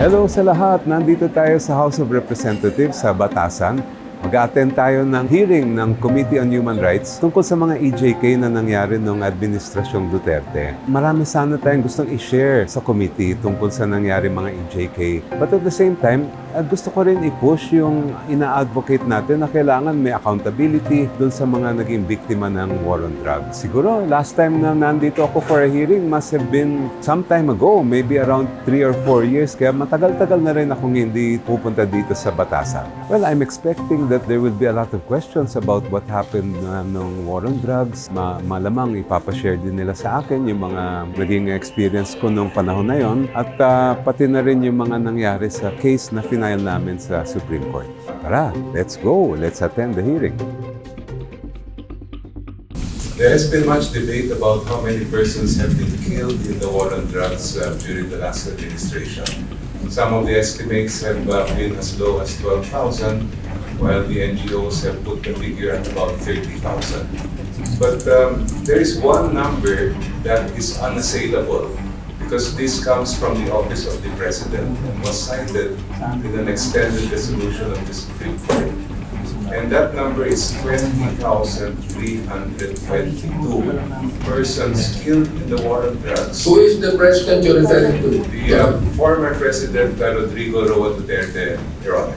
Hello sa lahat! Nandito tayo sa House of Representatives sa Batasan. Mag-attend tayo ng hearing ng Committee on Human Rights tungkol sa mga EJK na nangyari noong Administrasyong Duterte. Marami sana tayong gustong i-share sa committee tungkol sa nangyari mga EJK. But at the same time, eh, gusto ko rin i-push yung ina-advocate natin na kailangan may accountability dun sa mga naging biktima ng war on drugs. Siguro, last time na nandito ako for a hearing must have been some time ago, maybe around 3 or 4 years. Kaya matagal-tagal na rin akong hindi pupunta dito sa Batasan. Well, I'm expecting that there will be a lot of questions about what happened uh, nung war on drugs. Ma malamang ipapashare din nila sa akin yung mga naging experience ko nung panahon na yon at uh, pati na rin yung mga nangyari sa case na final namin sa Supreme Court. Tara, let's go. Let's attend the hearing. There has been much debate about how many persons have been killed in the war on drugs uh, during the last administration. Some of the estimates have uh, been as low as 12,000, while the NGOs have put the figure at about 30,000. But um, there is one number that is unassailable because this comes from the Office of the President and was cited in an extended resolution of the Supreme Court. And that number is 20,322 persons killed in the war on drugs. Who is the president you're referring to? The uh, former President uh, Rodrigo Roa Duterte, Your Honor.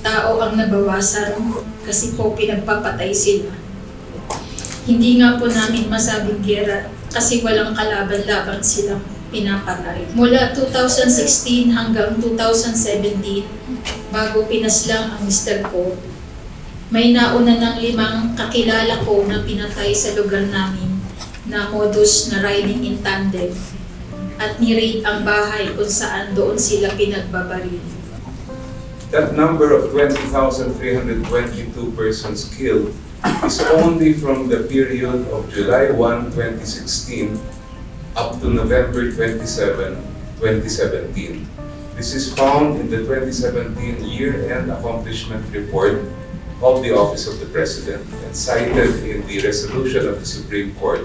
tao ang nabawasan kasi po pinagpapatay sila. Hindi nga po namin masabing gera kasi walang kalaban-laban silang pinapatay. Mula 2016 hanggang 2017, bago pinaslang ang mister ko, may nauna ng limang kakilala ko na pinatay sa lugar namin na modus na riding in tandem at ni-raid ang bahay kung saan doon sila pinagbabaril. That number of 20,322 persons killed is only from the period of July 1, 2016 up to November 27, 2017. This is found in the 2017 Year-End Accomplishment Report of the Office of the President and cited in the resolution of the Supreme Court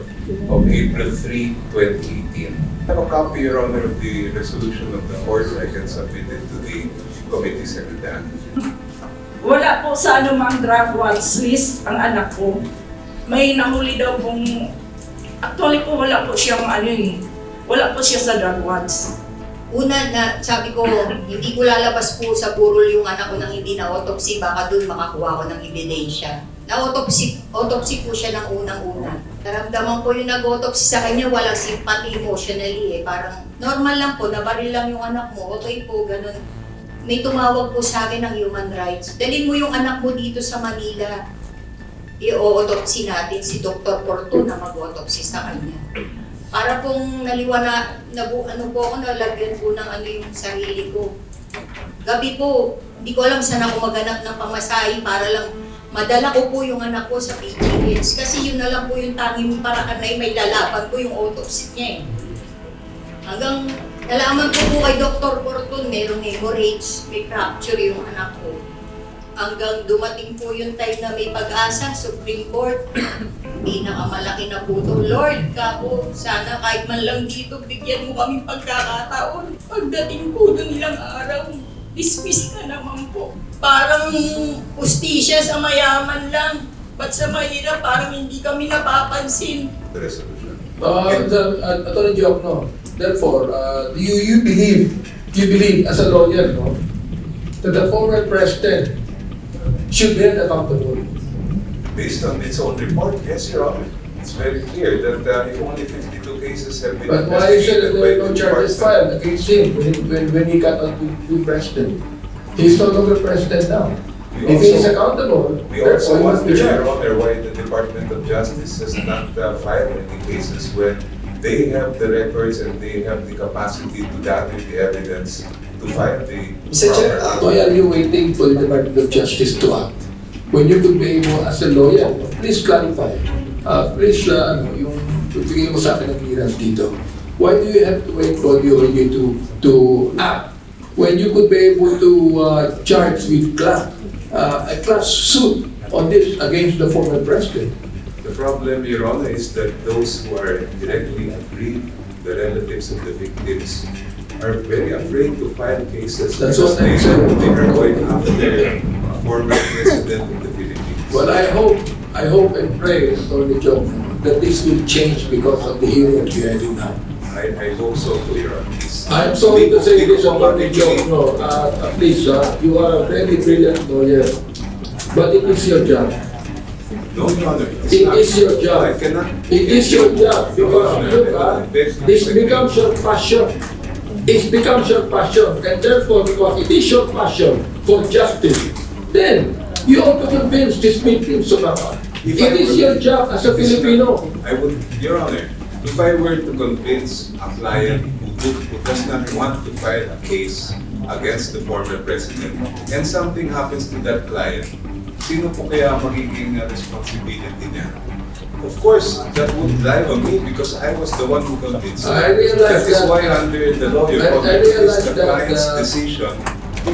of April 3, 2018. I have a copy, Your Honor, of the resolution of the court. I can submit it to the committee secretary. Wala po sa anumang draft watch list ang anak ko. May nahuli daw pong... Actually po wala po siyang ano eh. Wala po siya sa drug watch. Una na sabi ko, hindi ko lalabas po sa burol yung anak ko nang hindi na autopsy, baka doon makakuha ko ng ebidensya. Na-autopsy autopsy po siya ng unang-una. Naramdaman ko yung nag-autopsy sa kanya, walang sympathy emotionally eh. Parang normal lang po, nabaril lang yung anak mo, okay po, ganun. May tumawag po sa akin ng human rights. Dalhin mo yung anak mo dito sa Manila. I-autopsy natin si Dr. Porto na mag-autopsy sa kanya para pong naliwana, nabu, ano po ako, nalagyan po ng ano yung sarili ko. Gabi po, hindi ko alam saan ako maganap ng pamasahe para lang madala ko po yung anak ko sa PGS. Kasi yun na lang po yung tanging paraan na may lalaban ko yung autopsy niya eh. Hanggang nalaman ko po kay Dr. Porton, merong hemorrhage, may fracture yung anak ko. Hanggang dumating po yung time na may pag-asa, Supreme Court, pinakamalaki na po to. Lord, ka po, sana kahit man lang dito, bigyan mo kaming pagkakataon. Pagdating po doon ilang araw, dismiss na naman po. Parang ustisya sa mayaman lang. Ba't sa mahirap, parang hindi kami napapansin. Resolution. Uh, the, uh, Attorney Joke, no. Therefore, uh, do you, you believe, you believe as a lawyer, no, that the former president should be held accountable? Based on its own report, yes, Your Honor. It's very clear that uh, if only 52 cases have been But why is it there no charges filed against him when, when, when he got out to president? He's no longer president now. We If he is also- accountable, We therefore also be Your charged. Honor, why the Department of Justice has not uh, filed any cases when they have the records and they have the capacity to gather the evidence to file the Mr. Chair, uh, why are you waiting for the Department of Justice to act? When you could be able, as a lawyer, please clarify. Uh, please, uh, ano, yung bigay mo sa akin ang clearance dito. Why do you have to wait for the OIG to, to act when you could be able to uh, charge with class, uh, Uh, a class suit on this against the former president? The problem, Your Honor, is that those who are directly aggrieved, the relatives of the victims, are very afraid to file cases That's because what they, they are going after a former president of the Philippines. Well, I hope, I hope and pray, Attorney Joe, that this will change because of the hearing that we are having now. I, I hope so to your honest. I'm sorry to say this, Attorney Joe, Hindi no, uh, please, uh, you are a very brilliant lawyer, but it is your job. No, Your Honor. it's It not. is your job. I cannot. It is your job because look, ah, this becomes your passion. It becomes your passion, and therefore, because it is your passion for justice, then you ought to convince these Philippines to come. If It I is were- your job as a Filipino. I would, Your Honor, if I were to convince a client who, who does not want to file a case against the former president, and something happens to that client, sino po kaya magiging responsibility niya? Of course, that would lie on me because I was the one who convinced him. I realize That is that- why under the law, I- I realize the that, client's uh, decision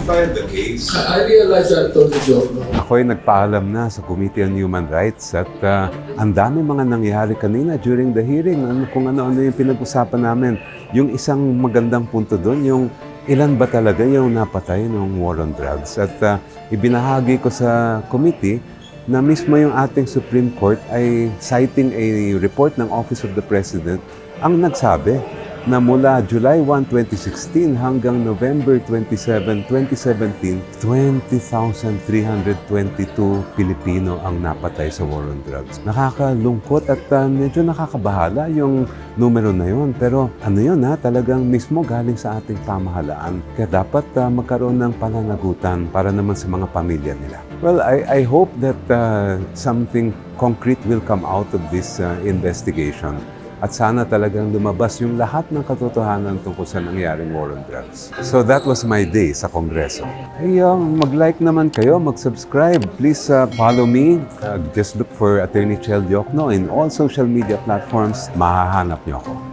file the case. I I realize that, Attorney Joe, no? Ako'y nagpaalam na sa Committee on Human Rights at ah, ang dami mga nangyari kanina during the hearing. Ano, kung ano-ano yung pinag-usapan namin. Yung isang magandang punto doon, yung ilan ba talaga yung napatay ng war on drugs. At ah, ibinahagi ko sa committee na mismo yung ating Supreme Court ay citing a report ng Office of the President ang nagsabi na mula July 1, 2016 hanggang November 27, 2017, 20,322 Pilipino ang napatay sa war on drugs. Nakakalungkot at uh, medyo nakakabahala yung numero na yun. Pero ano yun ha, talagang mismo galing sa ating pamahalaan. Kaya dapat uh, magkaroon ng pananagutan para naman sa mga pamilya nila. Well, I, I hope that uh, something concrete will come out of this uh, investigation. At sana talagang lumabas yung lahat ng katotohanan tungkol sa nangyaring war on drugs. So that was my day sa Kongreso. Hey, um, mag-like naman kayo, mag-subscribe. Please uh, follow me. Uh, just look for Attorney Chel Diokno in all social media platforms. Mahahanap niyo ako.